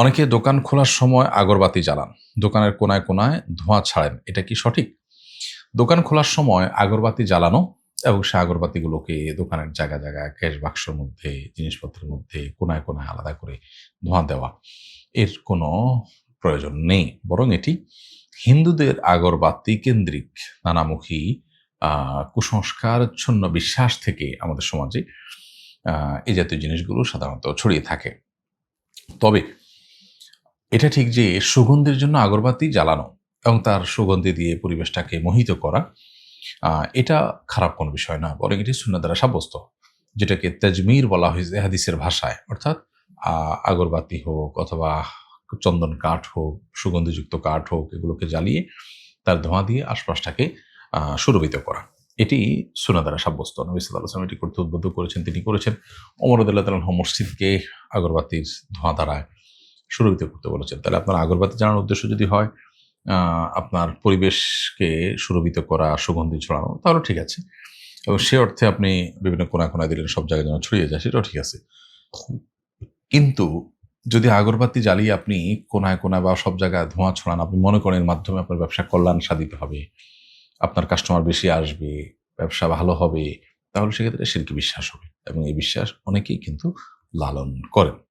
অনেকে দোকান খোলার সময় আগরবাতি জ্বালান। দোকানের কোনায় কোনায় ধোঁয়া ছাড়েন। এটা কি সঠিক? দোকান খোলার সময় আগরবাতি জ্বালানো এবং সে আগরবাতিগুলোকে দোকানের জায়গা জায়গায় ক্যাশ বাক্সের মধ্যে, জিনিসপত্রের মধ্যে কোনায় কোনায় আলাদা করে ধোঁয়া দেওয়া। এর কোনো প্রয়োজন নেই। বরং এটি হিন্দুদের আগরবাতি কেন্দ্রিক নানামুখী কুসংস্কারচ্ছন্ন বিশ্বাস থেকে আমাদের সমাজে এই জাতীয় জিনিসগুলো সাধারণত ছড়িয়ে থাকে। তবে এটা ঠিক যে সুগন্ধির জন্য আগরবাতি জ্বালানো এবং তার সুগন্ধি দিয়ে পরিবেশটাকে মোহিত করা এটা খারাপ কোনো বিষয় না, বরং এটি শূন্য দ্বারা সাব্যস্ত, যেটাকে তেজমির বলা হয়েছে হাদিসের ভাষায়। অর্থাৎ আগরবাতি হোক অথবা চন্দন কাঠ হোক, সুগন্ধিযুক্ত কাঠ হোক, এগুলোকে জ্বালিয়ে তার ধোঁয়া দিয়ে আশপাশটাকে সুরভিত করা। এটি সুনা দ্বারা সাব্যস্ত। নবী সাল্লাহ আসলাম এটি করতে উদ্বুদ্ধ করেছেন, তিনি করেছেন। অমরদুল্লাহ তালন মসজিদকে আগরবাতির ধোঁয়া দ্বারায় সুরভিত করতে বলেছেন। তাহলে আপনার আগরবাতি জানার উদ্দেশ্য যদি হয় আপনার পরিবেশকে সুরভিত করা, সুগন্ধি ছড়ানো, তাহলে ঠিক আছে। এবং সে অর্থে আপনি বিভিন্ন কোনা কোনায় দিলেন, সব জায়গায় যেন ছড়িয়ে যায়, সেটাও ঠিক আছে। কিন্তু যদি আগরবাতি জ্বালিয়ে আপনি কোনায় কোনায় বা সব জায়গায় ধোঁয়া ছড়ান, আপনি মনে করেন মাধ্যমে আপনার ব্যবসা কল্যাণ সাধিত হবে, আপনার কাস্টমার বেশি আসবে, ব্যবসা ভালো হবে, তাহলে সেক্ষেত্রে শিল্পী বিশ্বাস হবে? এবং এই বিশ্বাস অনেকেই কিন্তু লালন করেন।